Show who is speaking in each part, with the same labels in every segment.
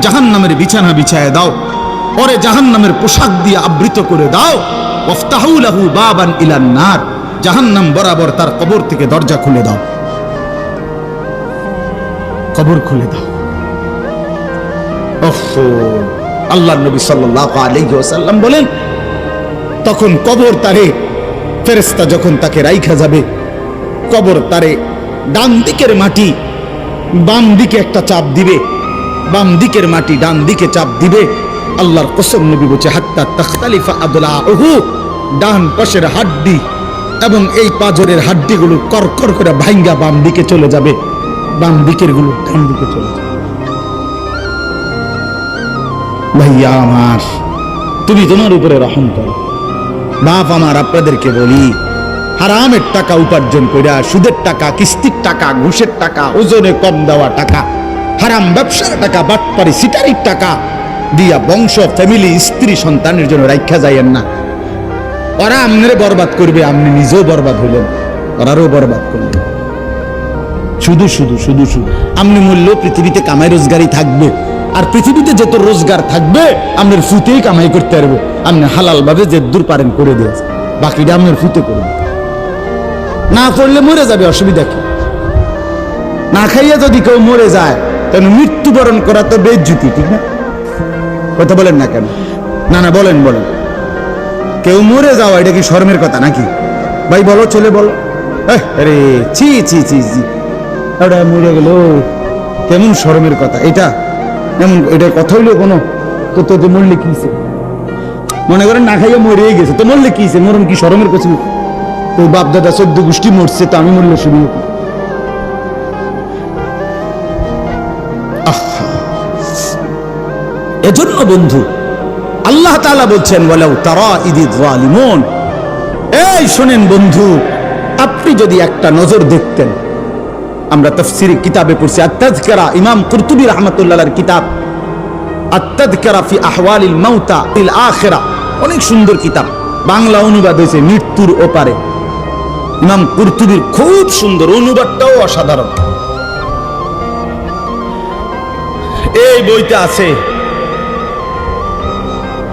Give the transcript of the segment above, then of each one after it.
Speaker 1: জাহান্নামের বিছানা বিছায় দাও। পরে জাহান্নামের পোশাক দিয়ে আবৃত করে দাও। ওয়াফতাহু লাহু বাবান ইলান নার। জাহান্নাম বরাবর তার কবর থেকে দরজা খুলে দাও। কবর খুলে দাও। আল্লাহ নবী সাল্লাল্লাহু আলাইহি বলেন, তখন কবর তারে ফেরেস্তা যখন তাকে রাইখা যাবে, কবর তারে ডান দিকের মাটি বাম দিকে একটা চাপ দিবে। বাম দিকের মাটি, ডান দিকে চাপ দিবে। আল্লাহর কসম নবী বলছে, হাত্তা তখতালিফা আদলা ওহু ডান পাশের হাড্ডি এবং এই পাজরের হাড্ডিগুলো করকর করে ভাঙ্গা বাম দিকে চলে যাবে। বাম দিকেরগুলো ডান দিকে চলে যাবে। ভাইয়া আমার, তুমি তোমার উপরে রহম করো। বাপ আমার, আপনাদেরকে বলি, হারামের টাকা উপার্জন কইরা, সুদের টাকা, কিস্তির টাকা, ঘুষের টাকা, ওজনে কম দেওয়া টাকা হারাম ব্যবসার টাকা বাটপারি সিটারির টাকা দিয়া বংশ ফ্যামিলি স্ত্রী, সন্তানের জন্য রাখা যাইয়েন না। ওরা আমনে বরবাদ করবে আপনি নিজেও বরবাদ হলেন ওরারও বরবাদ করলেন। শুধু শুধু শুধু শুধু। আপনি মূল্য পৃথিবীতে কামাই রোজগারই থাকবে। আর পৃথিবীতে যত রোজগার থাকবে আপনার ফুতেই কামাই করতে পারব। আপনি হালাল ভাবে যে দূর পারেন করে দিয়েছে বাকিটা আপনার ফুতে করবে না করলে মরে যাবে, অসুবিধা কি? না খাইয়া যদি কেউ মরে যায় তাহলে মৃত্যুবরণ করা তো বেজ্জুতি, ঠিক না? কথা বলেন না কেন? না না, বলেন বলেন। কেউ মরে যাওয়া, এটা কি শর্মের কথা নাকি? ভাই, বলো, চলে বলো। আরে, ছি ছি ছি ওটা মরে গেল কেমন শরমের কথা, এটা? এমন এটার কথা হইল কোনো? তো তো তো মরলে কি হইছে? মনে করেন না খাইয়া মরে গেছে, তো মরলে কি হইছে? মরণ কি শরমের কথা? তো বাপ দাদা চোদ্দ গোষ্ঠী মরছে, তো আমি মরলে শুনি এজন্য বন্ধু, আল্লাহ তাআলা বলছেন বলেও তারা ইদি এই শোনেন বন্ধু, আপনি যদি একটা নজর দেখতেন, আমরা তফসিরি কিতাবে পড়ছি আত্তাজকারা ইমাম কুরতুবী রহমতুল্লাহর কিতাব আত্তাজকারা ফি আহওয়ালিল মাউতা ফিল আখিরা, অনেক সুন্দর কিতাব, বাংলা অনুবাদ হয়েছে মৃত্যুর ওপারে। ইমাম কুরতুবীর খুব সুন্দর, অনুবাদটাও অসাধারণ। এই বইতে আছে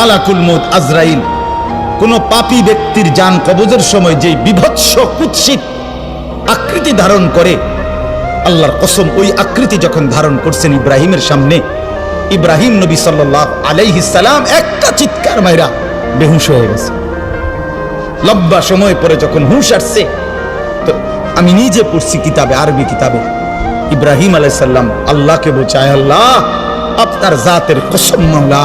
Speaker 1: মালাকুল মৌত আজরাইল। কোন পাপী ব্যক্তির যান কবজের সময় যেই বিভৎস কুৎসিত আকৃতি ধারণ করে, আল্লাহর কসম ওই আকৃতি যখন ধারণ করছেন ইব্রাহিমের সামনে, ইব্রাহিম নবী সাল্লাহ সালাম একটা চিৎকার মাইরা বেহুশ হয়ে গেছে। লম্বা সময় পরে যখন হুঁশ আসছে, তো আমি নিজে পড়ছি কিতাবে, আরবি কিতাবে। ইব্রাহিম আলাইসাল্লাম আল্লাহকে বোঝায়, আল্লাহ, আপনার জাতের কসম মাওলা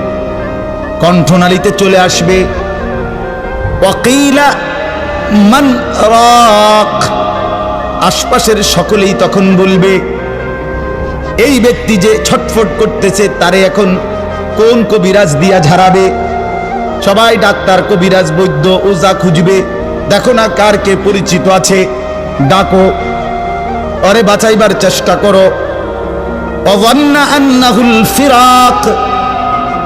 Speaker 1: কণ্ঠনালীতে চলে আসবে। ওয়াকিলা মান আশপাশের সকলেই তখন বলবে, এই ব্যক্তি যে ছটফট করতেছে, তারে এখন কোন কবিরাজ দিয়া ঝাড়াবে? সবাই ডাক্তার, কবিরাজ, বৈদ্য, ওজা খুঁজবে। দেখো না কার কে পরিচিত আছে। ডাকো। অরে বাঁচাইবার চেষ্টা করো। অবান্না ফিরাক।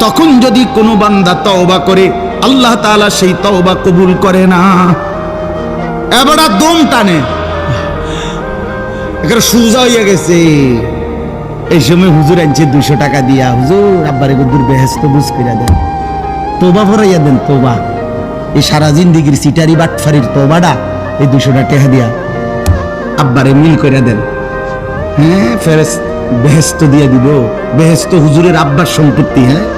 Speaker 1: তখন যদি কোনো বান্দা তওবা করে, আল্লাহ তাআলা সেই তওবা কবুল করে না। এবারে দম টানে। এখানে সুজা হইয়া গেছে। এই সময় হুজুর আনছে দুশো টাকা দিয়া। হুজুর, আব্বারে গুদুর বেহেস্ত বুঝ দেন। তোবা ভরাইয়া দেন তোবা এই সারা জিন্দিগির সিটারি বাটফারির তোবাটা এই দুশোটা টেহা দিয়া আব্বারে মিল করে দেন। হ্যাঁ ফেরেস বেহেস্ত দিয়ে দিব। বেহেস্ত হুজুরের আব্বার সম্পত্তি হ্যাঁ?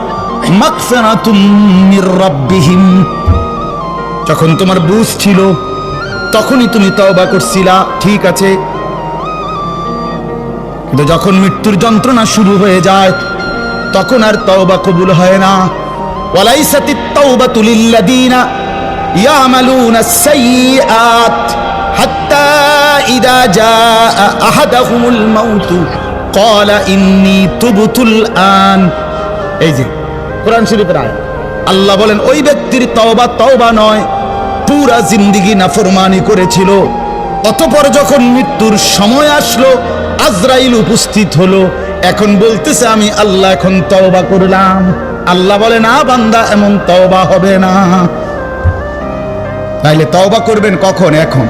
Speaker 1: মির রাব্বিহিম যখন তোমার বুঝ ছিল, তখনই তুমি তওবা করছিলা, ঠিক আছে। কিন্তু যখন মৃত্যুর যন্ত্রণা শুরু হয়ে যায়, তখন আর তওবা কবুল হয় না। ওয়ালাইসাতিত তাওবাতু লিল্লাযীনা ইয়ামালুনা আস-সাইয়্যাত হাত্তা ইযা জাআ আহাদাহুমুল মাউতু। ক্বালা ইন্নী তুবতুল আন। এই যে কোরআন শরীফের আয়াত। আল্লাহ বলেন, ওই ব্যক্তির তওবা তওবা নয়, পুরা জিন্দিগি নাফরমানি করেছিল। অতপর যখন মৃত্যুর সময় আসলো, আজরাইল উপস্থিত হলো। এখন বলতেছে, আমি আল্লাহ এখন তওবা করলাম। আল্লাহ বলে না বান্দা, এমন তওবা হবে না। তাইলে তওবা করবেন কখন? এখন।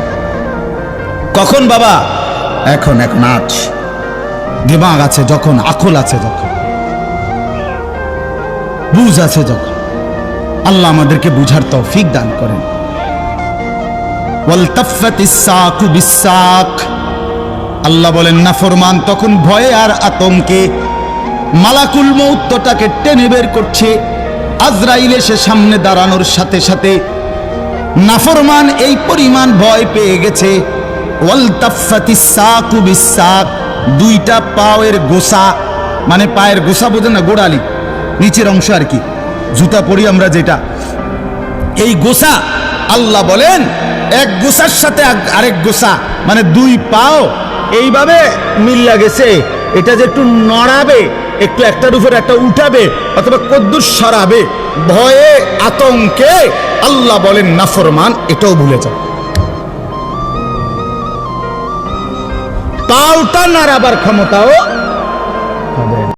Speaker 1: কখন বাবা? এখন এখন, আজ। দিমাগ আছে যখন, আকল আছে যখন বুঝ আছে যখন। আল্লাহ আমাদেরকে বুঝার তৌফিক দান করেন। আল্লাহ বলেন না ফরমান তখন ভয়ে আর আতঙ্কে মালাকুল মৌত্তটাকে টেনে বের করছে। আজরাইল এসে সামনে দাঁড়ানোর সাথে সাথে নাফরমান এই পরিমাণ ভয় পেয়ে গেছে। দুইটা পায়ের গোসা মানে পায়ের গোসা বোঝে না, গোড়ালি। নিচের অংশ আর কি। জুতা পরি আমরা যেটা। এই গোসা, আল্লাহ বলেন, এক গোসার সাথে আরেক গোসা মানে দুই পাও। এইভাবে মিল্লা গেছে। এটা যে একটু নড়াবে, একটু একটার উপর একটা উঠাবে, অথবা কদ্দুর সরাবে, ভয়ে, আতঙ্কে, আল্লাহ বলেন নাফরমান এটাও ভুলে যাও। পাওটা নাড়াবার ক্ষমতাও